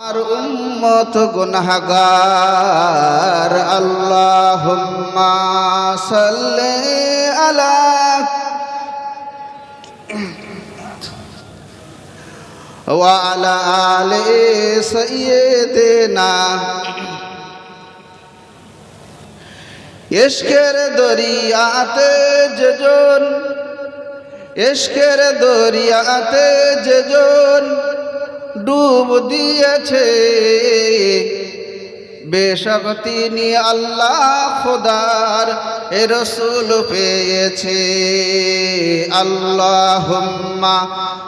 আর উম্মত গুনাহগার, আল্লাহুম্মা সাল্লি আলা ওয়া আলা আলি সাইয়্যিদিনা। ইশকের দরিয়াতে যেজন, ইশকের দরিয়াতে যেজন। ডুব দিয়েছে বেশক তিনি আল্লাহ খোদার এ রসুল পেয়েছে আল্লাহুম্মা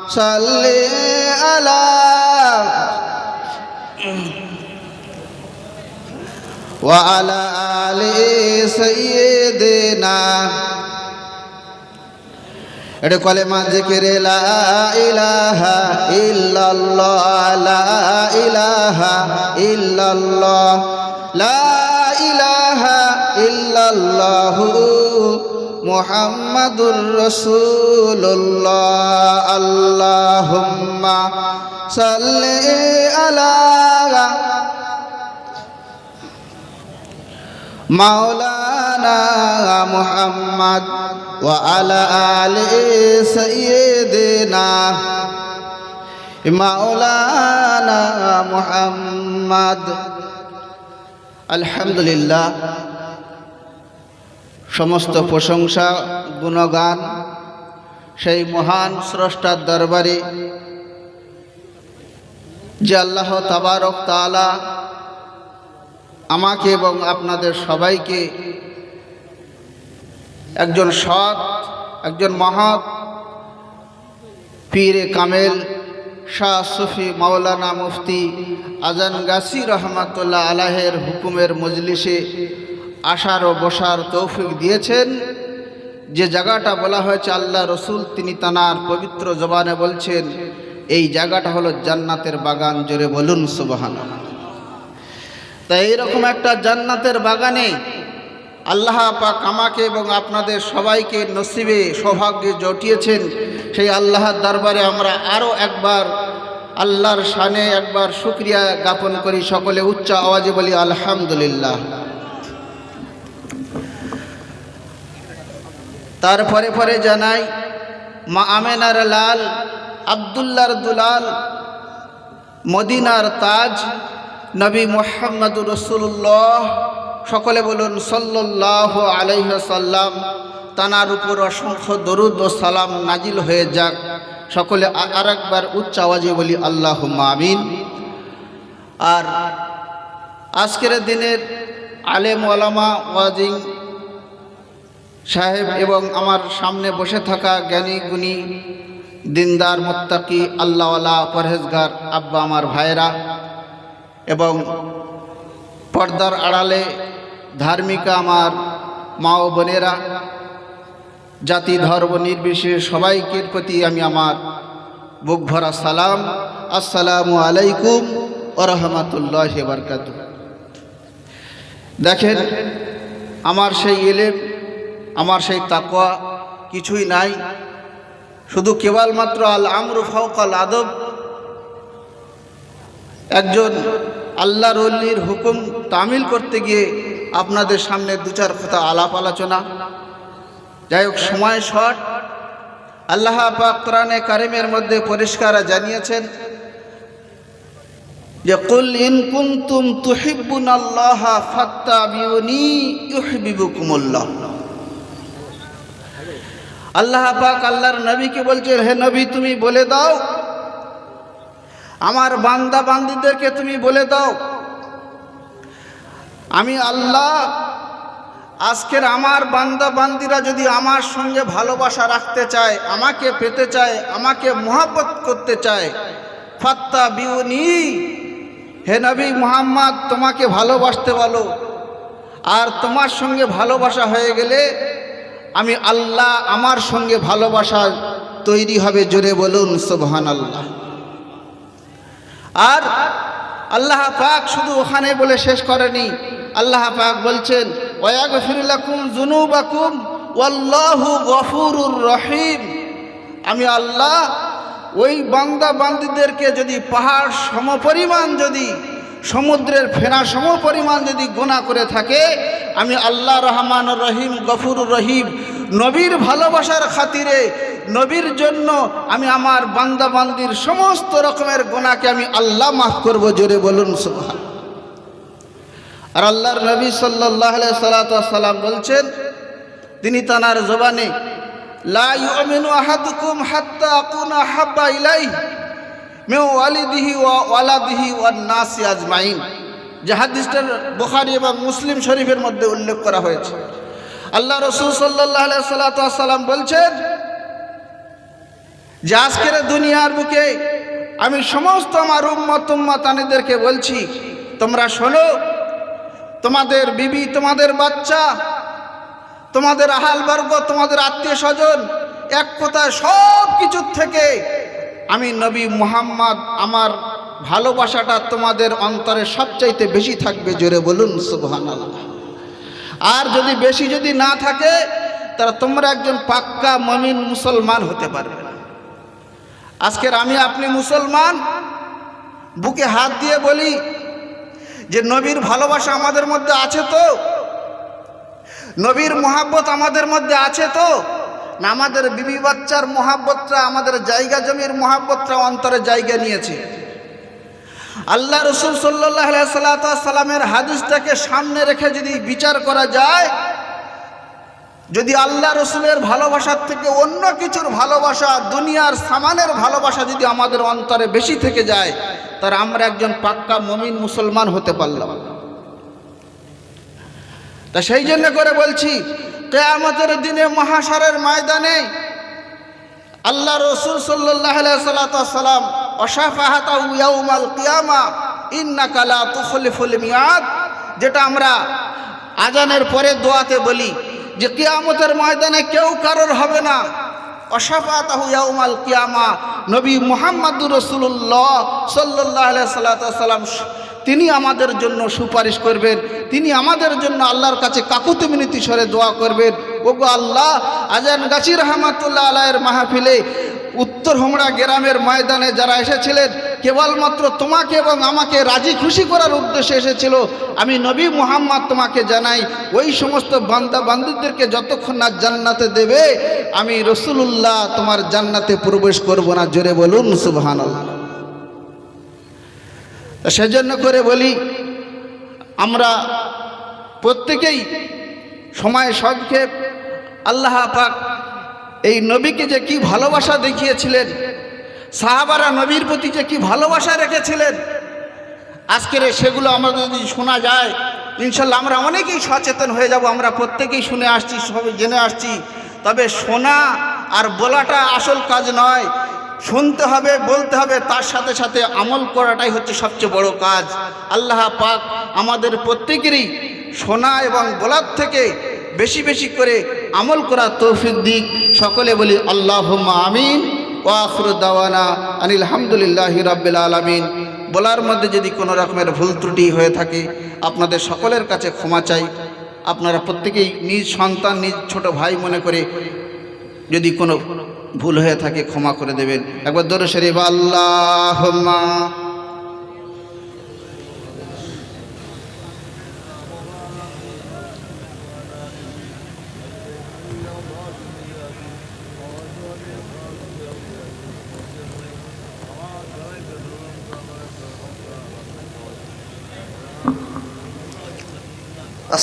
সাল্লি আলা وعلى آل سيدنا এটা কলেমা জিকিরে লা ইলাহা ইল্লাল্লাহ লা ইলাহা ইল্লাল্লাহ লা ইলাহা আলা মাওলানা মুহাম্মদ وعلى آل سيدنا মাওলানা মুহাম্মদ আলহামদুলিল্লাহ সমস্ত প্রশংসা গুণগান সেই মহান স্রষ্টার দরবারে যে আল্লাহ তাবারক তালা আমাকে এবং আপনাদের সবাইকে একজন সৎ, একজন মহৎ পীরে কামেল শাহ সুফি মাওলানা মুফতি আজান গাছি রহমাতুল্লাহ আলাহের হুকুমের মজলিসে আসার ও বসার তৌফিক দিয়েছেন। যে জায়গাটা বলা হয়েছে আল্লাহ রসুল, তিনি তানার পবিত্র জবানে বলছেন, এই জায়গাটা হলো জান্নাতের বাগান, জোরে বলুন সুবাহান তাই এইরকম একটা জান্নাতের বাগানে আল্লাহ পাক আমাকে এবং আপনাদের সবাইকে নসিবে, সৌভাগ্যে জটিয়েছেন। সেই আল্লাহর দরবারে আমরা আরও একবার আল্লাহর শানে একবার শুক্রিয়া জ্ঞাপন করি সকলে উচ্চ আওয়াজে বলি, আলহামদুলিল্লাহ। তারপরে পরে জানাই, মা আমেনার লাল, আবদুল্লার দুলাল, মদিনার তাজ, নবী মোহাম্মদুর রসুল্লাহ সকলে বলুন সল্লাহ আলহ্লাম তানার উপর অসংখ্য দরুদ ও সালাম নাজিল হয়ে যাক। সকলে আর একবার উচ্চ আওয়াজে বলি আল্লাহ আমিন। আর আজকের দিনের আলেম ওলামা ওয়াজিং সাহেব এবং আমার সামনে বসে থাকা জ্ঞানী, গুণী, দিনদার, মোত্তাকি, আল্লাহওয়ালা, পরহেজগার আব্বা, আমার ভাইরা এবং পর্দার আড়ালে ধার্মিকা আমার মা ও বোনেরা, জাতি, ধর্ম, নির্বিশেষে সবাইকে প্রতি আমি আমার বুক ভরা সালাম। আসসালামু আলাইকুম ও রহমতুল্লাহ বরকাত দেখেন, আমার সেই এলেম, আমার সেই তাকোয়া কিছুই নাই। শুধু কেবলমাত্র আল আমরু ফৌকাল আদব। একজন আল্লাহ রল্লির হুকুম তামিল করতে গিয়ে আপনাদের সামনে দু চার কথা আলাপ আলোচনা। যাই হোক, সময় শর্ট। আল্লাহ পাক কারিমের মধ্যে পরিষ্কার জানিয়েছেন যে, কুল ইন কুনতুম তুহিব্বুন আল্লাহ ফাত্তাবিউনি ইউহিব্বুকুমুল্লাহ। আল্লাহ পাক আল্লাহর নবীকে বলছেন হে নবী, তুমি বলে দাও। আমার বান্দা বান্দিদেরকে তুমি বলে দাও। আমি আল্লাহ, আজকের আমার বান্দা বান্দিরা যদি আমার সঙ্গে ভালোবাসা রাখতে চায়, আমাকে পেতে চায়, আমাকে মহাব্বত করতে চায় ফাত্তা বিউনি হে নবী মোহাম্মদ, তোমাকে ভালোবাসতে বলো। আর তোমার সঙ্গে ভালোবাসা হয়ে গেলে আমি আল্লাহ আমার সঙ্গে ভালোবাসা তৈরি হবে, জোরে বলুন সোবহান আল্লাহ আর আল্লাহ পাক শুধু ওখানে বলে শেষ করেনি আল্লাহ পাক বলছেন ওয়াগফিরুলাকুম জুনুবাকুম ওয়াল্লাহু গফুরুর রহিম। আমি আল্লাহ, ওই বান্দা বান্দিদেরকে যদি পাহাড় সমপরিমাণ যদি, সমুদ্রের ফেনা সমপরিমাণ যদি গোনা করে থাকে, আমি আল্লাহ রহমান রহিম গফুর রহিম, নবীর ভালোবাসার খাতিরে, নবীর জন্য আমি আমার বান্দা বান্দির সমস্ত রকমের গোনাকে আমি আল্লাহ মাফ করব, জোরে বলুন সুবহান আর আল্লাহর নবী সাল্লাহ সাল্লাম বলছেন, তিনি তানার জবানে, লা ইউমিনু আহাদুকুম হাত্তা আকুনা হাব্বা ইলাইহি মিন ওয়ালিদিহি ওয়া ওয়ালাদিহি ওয়ান নাসি আজমাইন। যে হাদিসটার বুখারী এবং মুসলিম শরীফের মধ্যে উল্লেখ করা হয়েছে। আল্লাহ রসুল সাল্লাহ সাল্লাম বলছেন, যে আজকের দুনিয়ার বুকে আমি সমস্ত আমার উম্মত উম্মাতানিদেরকে বলছি, তোমরা শোনো তোমাদের বিবি, তোমাদের বাচ্চা, তোমাদের আহাল বর্গ, তোমাদের আত্মীয় স্বজন, এক কথায় সব কিছুর থেকে আমি নবী মুহাম্মদ, আমার ভালোবাসাটা তোমাদের অন্তরে সবচাইতে বেশি থাকবে, জোরে বলুন, সুবহানাল্লাহ। আর যদি বেশি যদি না থাকে, তাহলে তোমরা একজন পাক্কা মমিন মুসলমান হতে পারবে না। আজকের আমি আপনি মুসলমান, বুকে হাত দিয়ে বলি যে নবীর ভালোবাসা আমাদের মধ্যে আছে তো? নবীর মোহাব্বত আমাদের মধ্যে আছে তো? না আমাদের বিবি বাচ্চার মোহাব্বতটা, আমাদের জায়গা জমির মোহাব্বতটা অন্তরে জায়গা নিয়েছে। আল্লাহ রসুল সাল্লাহ সাল্লামের হাদিসটাকে সামনে রেখে যদি বিচার করা যায়, যদি আল্লাহ রসুলের ভালোবাসার থেকে অন্য কিছুর ভালোবাসা, দুনিয়ার সামানের ভালোবাসা যদি আমাদের অন্তরে বেশি থেকে যায় তার আমরা একজন পাক্কা মমিন মুসলমান হতে পারলাম। তা সেই জন্য করে বলছি, কেয়ামতের দিনে মহাসারের ময়দানে আল্লাহ রসুল সাল্লাম অসাফাহাতা ইয়াউমাল কিয়ামা ইন্না কালা তুখলিফুল মিয়াদ, যেটা আমরা আজানের পরে দোয়াতে বলি যে কিয়ামতের ময়দানে কেউ কারোর হবে না। অসাফাতাহু ইয়াউমাল কিয়ামা। নবী মোহাম্মদুর রসুল্লাহ সাল্লাহ সাল্লাম, তিনি আমাদের জন্য সুপারিশ করবেন। তিনি আমাদের জন্য আল্লাহর কাছে কাকুতি মিনতি স্বরে দোয়া করবেন। ওগো আল্লাহ, আজান গাছি রহমাতুল্লাহ আলাহের মাহফিলে উত্তর হোমড়া গ্রামের ময়দানে যারা এসেছিলেন, কেবলমাত্র তোমাকে এবং আমাকে রাজি খুশি করার উদ্দেশ্যে এসেছিল। আমি নবী মুহাম্মদ তোমাকে জানাই, ওই সমস্ত বান্দা বান্ধবদেরকে যতক্ষণ না জান্নাতে দেবে, আমি রসুল্লাহ তোমার জান্নাতে প্রবেশ করব না। জোরে বলুন সুবহান সেজন্য করে বলি, আমরা প্রত্যেকেই সময় সংক্ষেপ আল্লাহ পাক এই নবীকে যে কি ভালোবাসা দেখিয়েছিলেন, সাহাবারা নবীর প্রতি যে কি ভালোবাসা রেখেছিলেন, আজকের সেগুলো আমাদের যদি শোনা যায়, ইনশাল্লাহ আমরা অনেকেই সচেতন হয়ে যাব, আমরা প্রত্যেকেই শুনে আসছি, সবাই জেনে আসছি। তবে শোনা আর বলাটা আসল কাজ নয়, শুনতে হবে, বলতে হবে, তার সাথে সাথে আমল করাটাই হচ্ছে সবচেয়ে বড় কাজ। আল্লাহ পাক আমাদের প্রত্যেকেরই শোনা এবং বলার থেকে বেশি বেশি করে আমল করা তৌফিক দিক। সকলে বলি আল্লাহ আমিন ও আখরুদ্দাওয়ানা আনিল হামদুলিল্লাহ রাব্বিল আলমিন। বলার মধ্যে যদি কোনো রকমের ভুল ত্রুটি হয়ে থাকে, আপনাদের সকলের কাছে ক্ষমা চাই। আপনারা প্রত্যেকেই নিজ সন্তান, নিজ ছোট ভাই মনে করে যদি কোনো ভুল হয়ে থাকে, ক্ষমা করে দেবেন। একবার দরু শরীফ আল্লাহ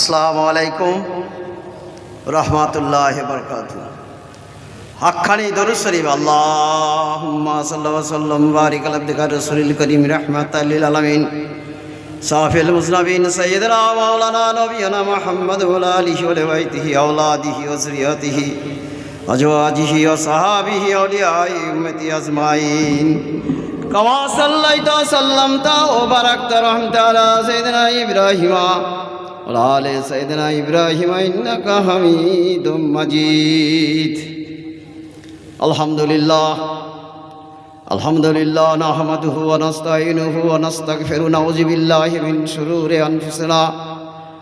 আসসালামু আলাইকুম রহমতুল্লাহ বরকাত হাক্ষানি দরুদ শরীফ আল্লাহ সাল্লাল্লাহু সাল্লাম, বারিক আলা আবদিকা করিম, রাহমাতাল লিল আলামিন। সাফিল মুজনাবিন সৈয়দ মাওলানা নবীনা মোহাম্মদ ওয়া আলিহি ওয়া বাইতিহি আওলাদিহি ও যুরিয়াতিহি আজওয়াজিহি ওয়া সাহাবিহি আউলিয়াই উম্মতি আজমাইন। কামা সাল্লাইতা, সাল্লামতা ওয়া বারাকতা রহমাতালা সাইয়্যিদিনা ইব্রাহিমা। وعلى آل سيدنا إبراهيم إنك حميد مجيد الحمد لله الحمد لله نحمده ونستعينه ونستغفره ونعوذ بالله من شرور أنفسنا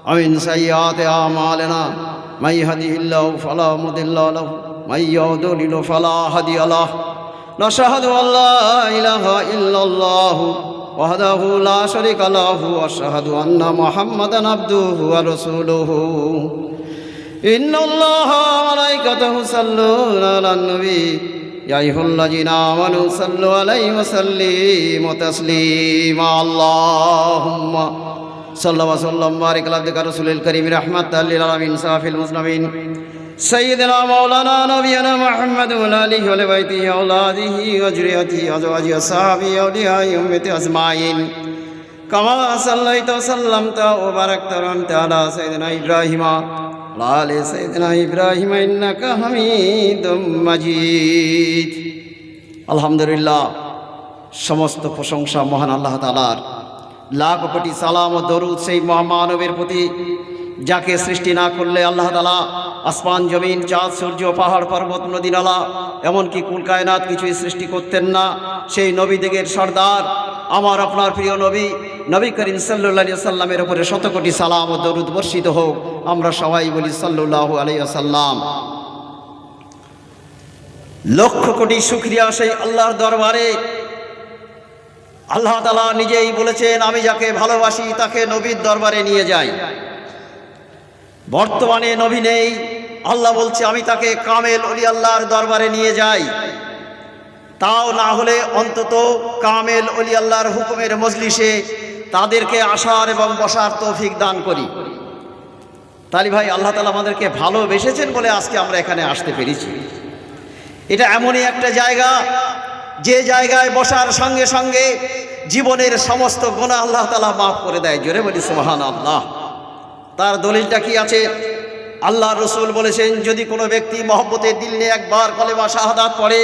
ومن سيئات أعمالنا من يهده الله فلا مضل له من يضلل فلا هادي له نشهد أن لا إله إلا الله وحده لا شريك له وأشهد أن محمدا عبده ورسوله إن الله وملائكته يصلون على النبي يا أيها الذين آمنوا صلوا عليه وسلموا تسليما اللهم صلى وسلم وبارك على عبدك رسول الكريم رحمة للعالمين صافي المسلمين سيدنا مولانا نبينا محمد وعلى آله وبيته أولاده وذريته وأزواجه وصحبه أولياء أمته أجمعين كما صليت وسلمت وباركت وأنت على سيدنا إبراهيم وعلى آل سيدنا إبراهيم إنك حميد مجيد الحمد لله সমস্ত প্রশংসা মহান আল্লাহ তালার লাখ কোটি সালাম ও দরুদ সেই মহামানবের প্রতি যাকে সৃষ্টি না করলে আল্লাহ তালা আসমান, জমিন, চাঁদ, সূর্য, পাহাড়, পর্বত, নদী, নালা, এমনকি কুল কায়নাত কিছুই সৃষ্টি করতেন না। সেই নবী দিগের সর্দার, আমার আপনার প্রিয় নবী নবী করিম সাল্লা সাল্লামের ওপরে শত কোটি সালাম ও দরুদ বর্ষিত হোক। আমরা সবাই বলি সাল্লাহ আলাইসাল্লাম লক্ষ কোটি শুক্রিয়া সেই আল্লাহর দরবারে। আল্লাহ তালা নিজেই বলেছেন, আমি যাকে ভালোবাসি তাকে নবীর দরবারে নিয়ে যাই। বর্তমানে নবী নেই আল্লাহ বলছে, আমি তাকে কামেল অলি আল্লাহর দরবারে নিয়ে যাই। তাও না হলে অন্তত কামেল অলি আল্লাহর হুকুমের মজলিসে তাদেরকে আসার এবং বসার তৌফিক দান করি। তালি ভাই, আল্লাহ তালা আমাদেরকে ভালোবেসেছেন বলে আজকে আমরা এখানে আসতে পেরেছি। এটা এমনই একটা জায়গা, যে জায়গায় বসার সঙ্গে সঙ্গে জীবনের সমস্ত গোনা আল্লাহ তালা মাফ করে দেয়। জোরে বলি সোহান আল্লাহ তার দলিলটা কি আছে? আল্লাহ রসুল বলেছেন, যদি কোনো ব্যক্তি মহব্বতের দিল নিয়ে একবার কলেমা শাহাদাত পড়ে,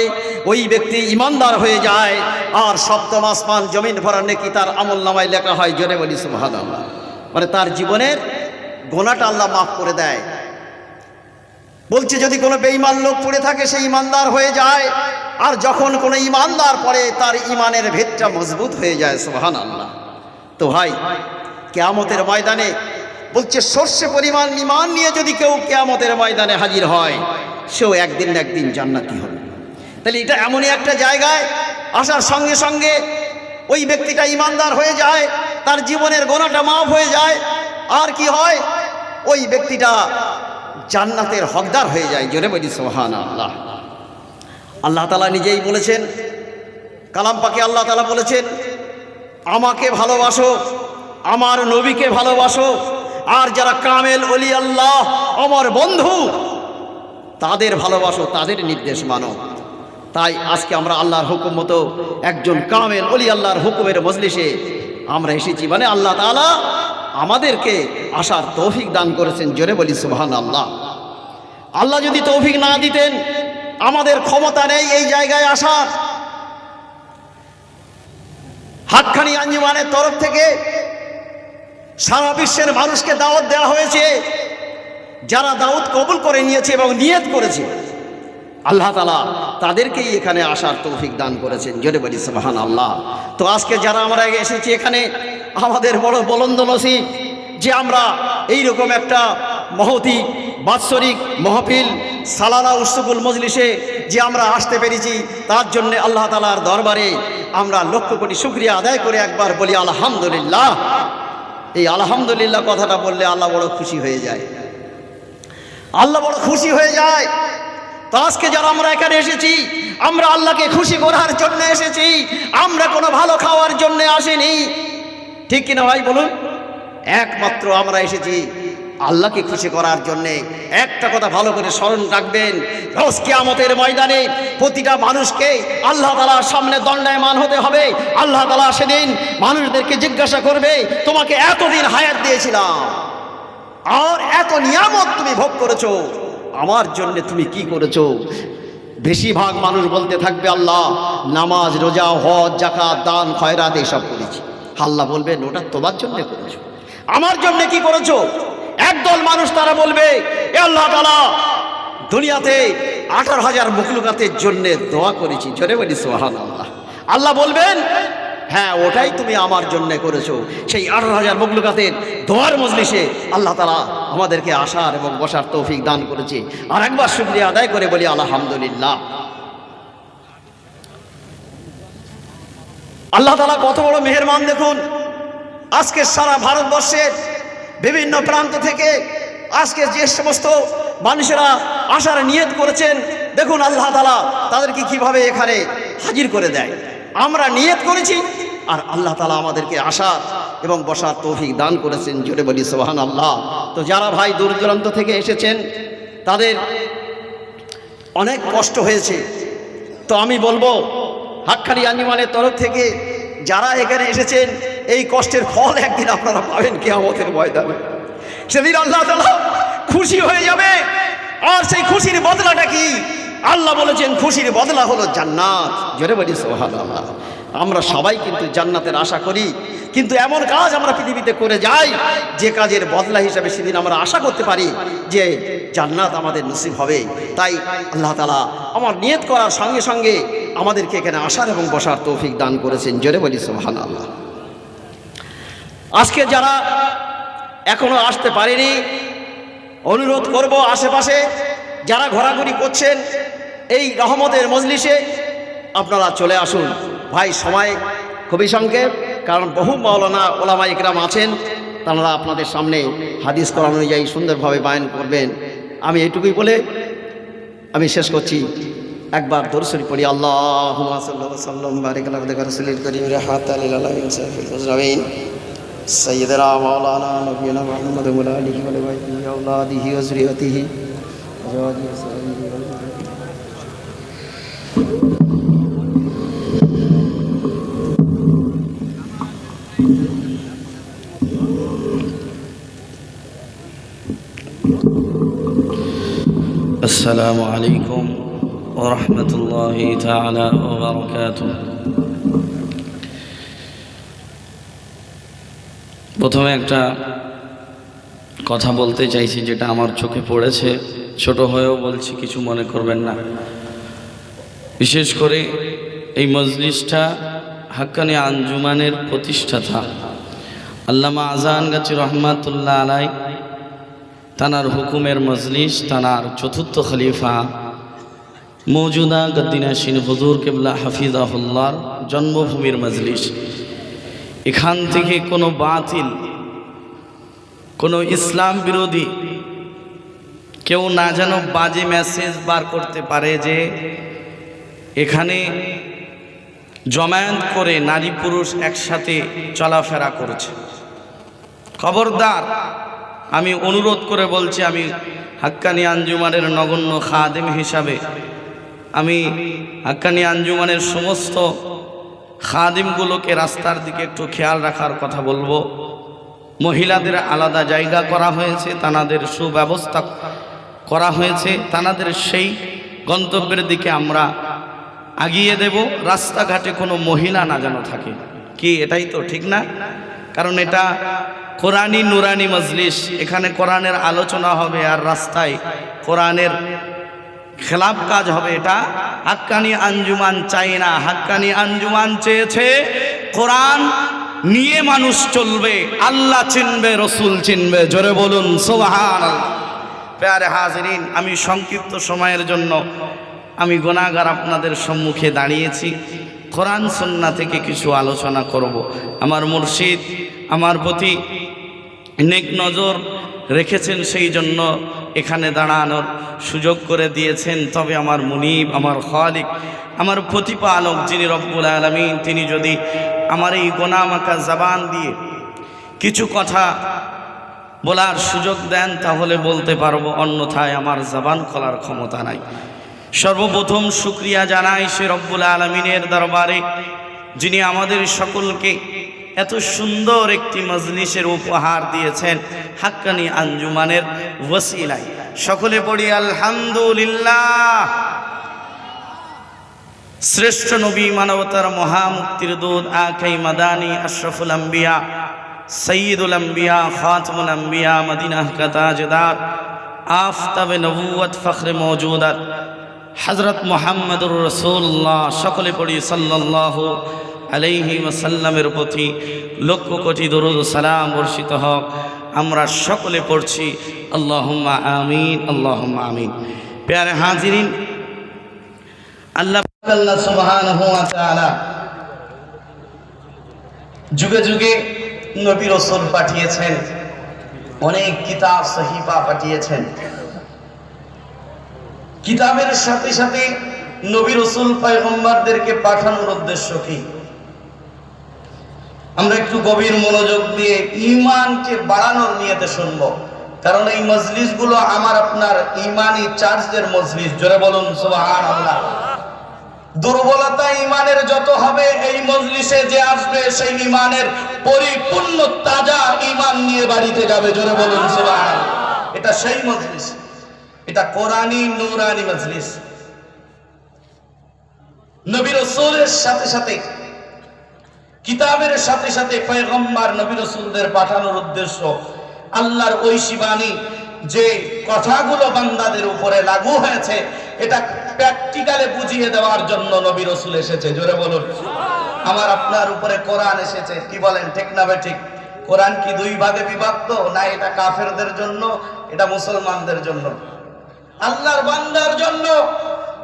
ওই ব্যক্তি ইমানদার হয়ে যায়, আর সপ্তম আসমান জমিন ভরার নাকি তার আমল নামায় লেখা হয়, জোরে বলি আল্লাহ মানে তার জীবনের গোনাটা আল্লাহ মাফ করে দেয়। বলছে, যদি কোনো বেঈমান লোক পড়ে থাকে, সে ইমানদার হয়ে যায়, আর যখন কোনো ইমানদার পড়ে, তার ইমানের ভেদটা মজবুত হয়ে যায় সোহান আল্লাহ তো ভাই, কেয়ামতের ময়দানে বলছে, সর্ষে পরিমাণ ইমান নিয়ে যদি কেউ কেয়ামতের ময়দানে হাজির হয়, সেও একদিন একদিন জান্নাতি হবে। তাহলে এটা এমনই একটা জায়গায় আসার সঙ্গে সঙ্গে ওই ব্যক্তিটা ইমানদার হয়ে যায়, তার জীবনের গোনাটা মাফ হয়ে যায়, আর কি হয়? ওই ব্যক্তিটা জান্নাতের হকদার হয়ে যায়। জোরে বলি সোহান আল্লাহ আল্লাহ তালা নিজেই বলেছেন, কালাম পাকে আল্লাহ তালা বলেছেন, আমাকে ভালোবাসো, আমার নবীকে ভালোবাসো আর যারা কামেল অলি আল্লাহ, অমর বন্ধু, তাদের ভালোবাসো, তাদের নির্দেশ মানো। তাই আজকে আমরা আল্লাহর হুকুম মতো একজন কামেল অলি আল্লাহর হুকুমের মজলিসে আমরা এসেছি। মানে আল্লাহ তালা আমাদেরকে আসার তৌফিক দান করেছেন, জোরে বলি সুবহান আল্লাহ আল্লাহ যদি তৌফিক না দিতেন, আমাদের ক্ষমতা নেই এই জায়গায় আসার। হাতখানি আঞ্জুমানের তরফ থেকে সারা বিশ্বের মানুষকে দাওয়াত দেওয়া হয়েছে, যারা দাওয়াত কবুল করে নিয়েছে এবং নিয়ত করেছে। আল্লাহ তালা তাদেরকেই এখানে আসার তৌফিক দান করেছেন, জোরে বলি সুবহান আল্লাহ তো আজকে যারা আমরা এসেছি এখানে, আমাদের বড় বলন্দ নসিব যে আমরা এই রকম একটা মহতি, বাৎসরিক মহফিল, সালানা উৎসবুল মজলিসে যে আমরা আসতে পেরেছি, তার জন্য আল্লাহ তালার দরবারে আমরা লক্ষ কোটি শুক্রিয়া আদায় করে একবার বলি আলহামদুলিল্লাহ। এই আলহামদুলিল্লাহ কথাটা বললে আল্লাহ বড় খুশি হয়ে যায়। আল্লাহ বড় খুশি হয়ে যায়। তো আজকে যারা আমরা এখানে এসেছি, আমরা আল্লাহকে খুশি করার জন্য এসেছি, আমরা কোনো ভালো খাওয়ার জন্য আসিনি। ঠিক কিনা ভাই বলুন? একমাত্র আমরা এসেছি। আল্লাহকে খুশি করার জন্যে একটা কথা ভালো করে স্মরণ রাখবেন। রোজ কিয়ামতের ময়দানে প্রতিটা মানুষকে আল্লাহ তালার সামনে দণ্ডায়মান হতে হবে। আল্লাহ তালা সেদিন মানুষদেরকে জিজ্ঞাসা করবে, তোমাকে এতদিন হায়াত দিয়েছিলাম, আর এত নিয়ামত তুমি ভোগ করেছ, আমার জন্য তুমি কি করেছ? বেশিরভাগ মানুষ বলতে থাকবে, আল্লাহ, নামাজ, রোজা, হজ জাকাত দান, খয়রাত, এসব করেছি। আল্লাহ বলবেন, ওটা তোমার জন্য করেছ। আমার জন্য কি করেছ? একদল মানুষ তারা বলবে, এ আল্লাহ তালা দুনিয়াতে আঠারো হাজার মুখলুকাতের জন্য দোয়া করেছি। জোরে বলি সোহান আল্লাহ আল্লাহ বলবেন হ্যাঁ ওটাই তুমি আমার জন্য করেছ। সেই আঠারো হাজার মগলুকাতের দোয়ার মজলিসে আল্লাহ তালা আমাদেরকে আসার এবং বসার তৌফিক দান করেছে। আর একবার শুক্রিয়া আদায় করে বলি, আলহামদুলিল্লাহ। আল্লাহ তালা কত বড় মেহেরমান দেখুন। আজকে সারা ভারতবর্ষের বিভিন্ন প্রান্ত থেকে আজকে যে সমস্ত মানুষেরা আসার নিয়ত করেছেন, দেখুন আল্লাহ তালা তাদেরকে কীভাবে এখানে হাজির করে দেয়। আমরা নিয়ত করেছি আর আল্লাহ তালা আমাদেরকে আসার এবং বসার তৌফিক দান করেছেন, জোরে বলি সোহান আল্লাহ তো যারা ভাই দূর দূরান্ত থেকে এসেছেন, তাদের অনেক কষ্ট হয়েছে। তো আমি বলব হাক্কারি আঞ্জুমানের তরফ থেকে যারা এখানে এসেছেন এই কষ্টের ফল একদিন আপনারা পাবেন কেয়ামতের ময়দানে। সেদিন আল্লাহ তালা খুশি হয়ে যাবে। আর সেই খুশির বদলাটা কি? আল্লাহ বলেছেন, খুশির বদলা হলো জান্নাত। জোরে বলি আল্লাহ আমরা সবাই কিন্তু জান্নাতের আশা করি। কিন্তু এমন কাজ আমরা পৃথিবীতে করে যাই, যে কাজের বদলা হিসাবে সেদিন আমরা আশা করতে পারি যে জান্নাত আমাদের নসিব হবে। তাই আল্লাহ তালা আমার নিয়ত করার সঙ্গে সঙ্গে আমাদেরকে এখানে আসার এবং বসার তৌফিক দান করেছেন। জোরে বলি সোহান আল্লাহ আজকে যারা এখনও আসতে পারেনি, অনুরোধ করব আশেপাশে যারা ঘোরাঘুরি করছেন, এই রহমতের মজলিসে আপনারা চলে আসুন। ভাই, সময় খুবই সংক্ষেপ, কারণ বহু মৌলানা ওলামা ইকরাম আছেন, তারা আপনাদের সামনে হাদিস করানো অনুযায়ী সুন্দরভাবে বায়ন করবেন। আমি এটুকুই বলে আমি শেষ করছি। একবার দর্শনী পড়ি আল্লাহ সাল্লাম سيدنا مولانا نبينا محمد وعلى آله وصحبه وأولاده وذريته. وزواجه وصحبه السلام عليكم ورحمة الله تعالى وبركاته. প্রথমে একটা কথা বলতে চাইছি যেটা আমার চোখে পড়েছে। ছোট হয়েও বলছি, কিছু মনে করবেন না। বিশেষ করে এই মজলিসটা হাক্কানি আঞ্জুমানের প্রতিষ্ঠাতা আল্লামা আজান গাছি রহমাতুল্লাহ আলাই, তানার হুকুমের মজলিস, তানার চতুর্থ খলিফা মৌজুদা গদ্দিনাসিন হুজুর কেবলা হাফিজাহুল্লার জন্মভূমির মজলিস। এখান থেকে কোনো বাতিল, কোনো ইসলাম বিরোধী কেউ না যেন বাজে মেসেজ বার করতে পারে যে এখানে জমায়েত করে নারী পুরুষ একসাথে চলাফেরা করছে। খবরদার, আমি অনুরোধ করে বলছি, আমি হাক্কানি আঞ্জুমানের নগণ্য খাদেম হিসাবে আমি হাক্কানি আঞ্জুমানের সমস্ত খাদিমগুলোকে রাস্তার দিকে একটু খেয়াল রাখার কথা বলব। মহিলাদের আলাদা জায়গা করা হয়েছে, তানাদের সুব্যবস্থা করা হয়েছে, তানাদের সেই গন্তব্যের দিকে আমরা আগিয়ে দেব। রাস্তাঘাটে কোনো মহিলা না যেন থাকে। কি, এটাই তো ঠিক না? কারণ এটা কোরআনী নুরানি মজলিস। এখানে কোরআনের আলোচনা হবে আর রাস্তায় কোরআনের খেলাপ কাজ হবে এটা। হাক্কানি আঞ্জুমান চাই না। হাক্কানি আঞ্জুমান চেয়েছে, কোরআন নিয়ে মানুষ চলবে, আল্লাহ চিনবে, রসুল চিনবে। জোরে বলুন সোহান প্যারে হাজরিন, আমি সংক্ষিপ্ত সময়ের জন্য, আমি গোনাগার আপনাদের সম্মুখে দাঁড়িয়েছি। কোরআন, সন্না থেকে কিছু আলোচনা করব। আমার মুর্শিদ, আমার প্রতি নেক নজর রেখেছেন সেই জন্য এখানে দাঁড়ানোর সুযোগ করে দিয়েছেন। তবে আমার মুনিব, আমার খালিক, আমার প্রতিপালক যিনি রব্বুল আলমিন, তিনি যদি আমার এই গোনামাকা জবান দিয়ে কিছু কথা বলার সুযোগ দেন, তাহলে বলতে পারব, অন্যথায় আমার জবান খোলার ক্ষমতা নাই। সর্বপ্রথম শুক্রিয়া জানাই সে রব্বুল আলমিনের দরবারে, যিনি আমাদের সকলকে এত সুন্দর একটি মজলিসের উপহার দিয়েছেন হাক্কানি আঞ্জুমানের ওসিলাই সকলে পড়ি, আলহামদুলিল্লাহ। শ্রেষ্ঠ নবী মানবতার মহামুক্তির দূত আখাই মাদানি আশরফুল আম্বিয়া সঈদুল আম্বিয়া, খাতমুল আম্বিয়া মদিনা কাতাজদার আফতাবে নবুয়ত ফখরে মৌজুদাত হজরত মোহাম্মদুর রসুল্লাহ সকলে পড়ি সাল্লাহ আলাইহি ওয়াসাল্লামের প্রতি লক্ষ কোটি দরুদ সালাম বর্ষিত হক। আমরা সকলে পড়ছি, আল্লাহুম্মা আমিন আল্লাহুম্মা আমিন। প্যারে হাজিরিন, আল্লাহ আল্লাহ সুবহানাহু ওয়া তাআলা যুগে যুগে নবী রসুল পাঠিয়েছেন, অনেক কিতাব সহিফা পাঠিয়েছেন। কিতাবের সাথে সাথে নবী রসুল পয়গম্বরদেরকে পাঠানোর উদ্দেশ্য কি? আমরা একটু গভীর মনোযোগ দিয়ে ইমানকে বাড়ানোর নিয়েতে শুনব। কারণ এই মজলিসগুলো আমার, আপনার ইমানি চার্জের মজলিস। জোরে বলুন সুবহান দুর্বলতা ইমানের যত হবে, এই মজলিসে যে আসবে, সেই ইমানের পরিপূর্ণ তাজা ইমান নিয়ে বাড়িতে যাবে। জোরে বলুন সুবহান এটা সেই মজলিস। এটা কোরআনী নুরানি মজলিস। নবীর সাথে সাথে কিতাবের সাথে সাথে পয়গম্বর নবী রসুলদের পাঠানোর উদ্দেশ্য আল্লাহর ঐশী বাণী যে কথাগুলো বান্দাদের উপরে লাগু হয়েছে, এটা প্র্যাকটিক্যালে বুঝিয়ে দেওয়ার জন্য নবী রসুল এসেছে। জোরে বলুন। আমার আপনার উপরে কোরআন এসেছে। কি বলেন, ঠিক না ঠিক? কোরআন কি দুই ভাগে বিভক্ত, না এটা কাফেরদের জন্য, এটা মুসলমানদের জন্য? আল্লাহর বান্দার জন্য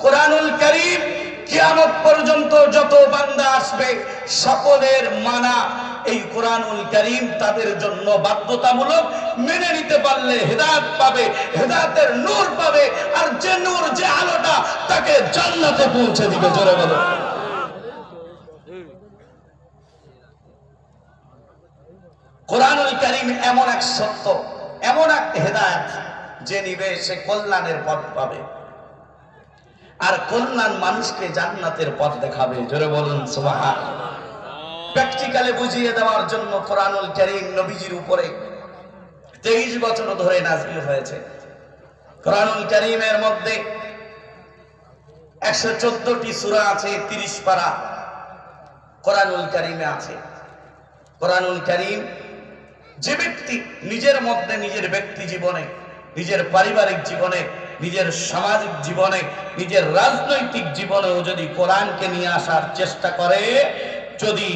কোরআনুল করিম কিয়ামত পর্যন্ত যত বান্দা আসবে, সকলের মানা এই কোরআনুল করিম তাদের জন্য বাধ্যতামূলক মেনে নিতে পারলে হেদায়েত পাবে, হেদায়েতের নূর পাবে, আর যে নূর, যে আলোটা তাকে জান্নাতে পৌঁছে দিবে। জোরে বলো। কোরআনুল করিম এমন এক সত্য, এমন এক হেদায়েত যে নিবে সে কল্যাণের পথ পাবে। আর কল্যাণ মানুষকে জান্নাতের পথ দেখাবে। জোরে বলুন, সুবহান। প্র্যাকটিক্যালে বুঝিয়ে দেওয়ার জন্য কোরআনুল করিম নবীজির উপরে তেইশ বছর ধরে নাজিল হয়েছে। কোরআনুল করিমের মধ্যে একশো চোদ্দটি সুরা আছে, তিরিশ পারা কোরআনুল করিমে আছে। কোরআনুল করিম যে ব্যক্তি নিজের মধ্যে, নিজের ব্যক্তি জীবনে, নিজের পারিবারিক জীবনে নিজের সামাজিক জীবনে নিজের রাজনৈতিক জীবনেও যদি কোরআনকে নিয়ে আসার চেষ্টা করে যদি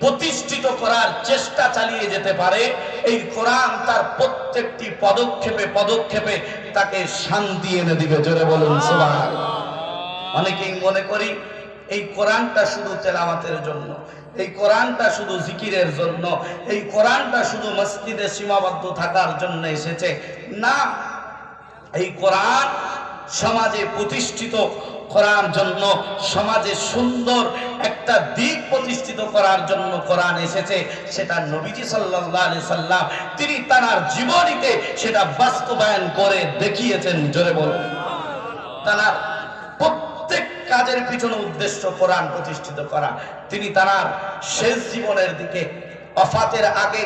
প্রতিষ্ঠিত করার চেষ্টা চালিয়ে যেতে পারে এই কোরআন তার প্রত্যেকটি পদক্ষেপে পদক্ষেপে তাকে শান্তি এনে দিবে। জোরে বলুন সুবহানাল্লাহ। অনেকেই মনে করি এই কোরআনটা শুধু তেলাওয়াতের জন্য এই কোরআনটা শুধু জিকিরের জন্য এই কোরআনটা শুধু মসজিদে সীমাবদ্ধ থাকার জন্য এসেছে। না এই কোরআন সমাজে প্রতিষ্ঠিত করার জন্য, সমাজে সুন্দর একটা দিক প্রতিষ্ঠিত করার জন্য কোরআন এসেছে, সেটা নবীজি আলাইহি সাল্লাম, তিনি তার জীবনীতে সেটা বাস্তবায়ন করে দেখিয়েছেন, জোরে বলুন। তার প্রত্যেক কাজের পিছনে উদ্দেশ্য কোরআন প্রতিষ্ঠিত করা। তিনি তার শেষ জীবনের দিকে, অফাতের আগে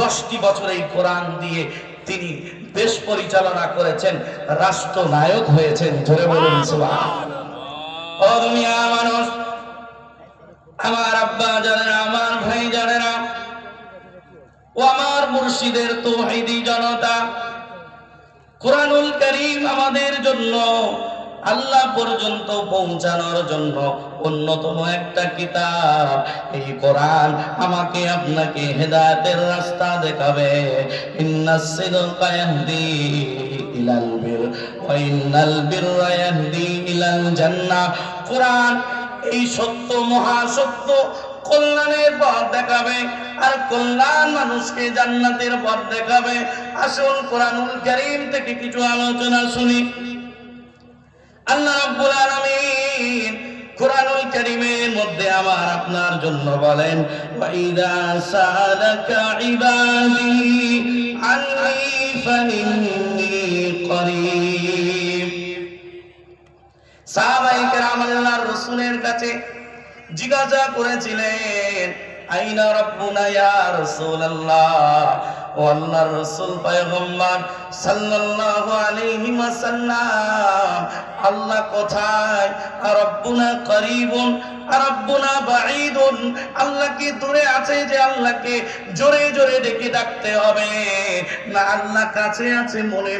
দশটি বছর এই কোরআন দিয়ে তিনি দেশ পরিচালনা করেছেন, রাষ্ট্রনায়ক হয়েছেন। ধরে বলুন মানুষ, আমার আব্বা জানেনা আমার ভাই জানেনা ও আমার মুর্শিদের তো জনতা। কোরআনুল করিম আমাদের জন্য আল্লাহ পর্যন্ত পৌঁছানোর জন্য অন্যতম একটা কিতাব। এই কোরআন আমাকে আপনাকে হেদায়েতের রাস্তা দেখাবে। ইন্নাস সিদকা ইয়াহদি ইলাল বির ওয়া ইন্নাল কোরআন এই সত্য মহাসত্য কল্যাণের পথ দেখাবে আর কল্যাণ মানুষকে জান্নাতের পথ দেখাবে। আসুন কোরআনুল কারীম থেকে কিছু আলোচনা শুনি। আল্লাহ রাব্বুল আলামিন কোরআনুল কারীমের মধ্যে আমার আপনার জন্য বলেন সালাকা ইবাদি সাহাবাই কেরাম আল্লাহর রসুলের কাছে জিজ্ঞাসা করেছিলেন আল্লাহ কোথায়? আল্লাহ কি দূরে আছে যে আল্লাহকে জোরে জোরে ডেকে ডাকতে হবে? না আল্লাহ কাছে আছে মনে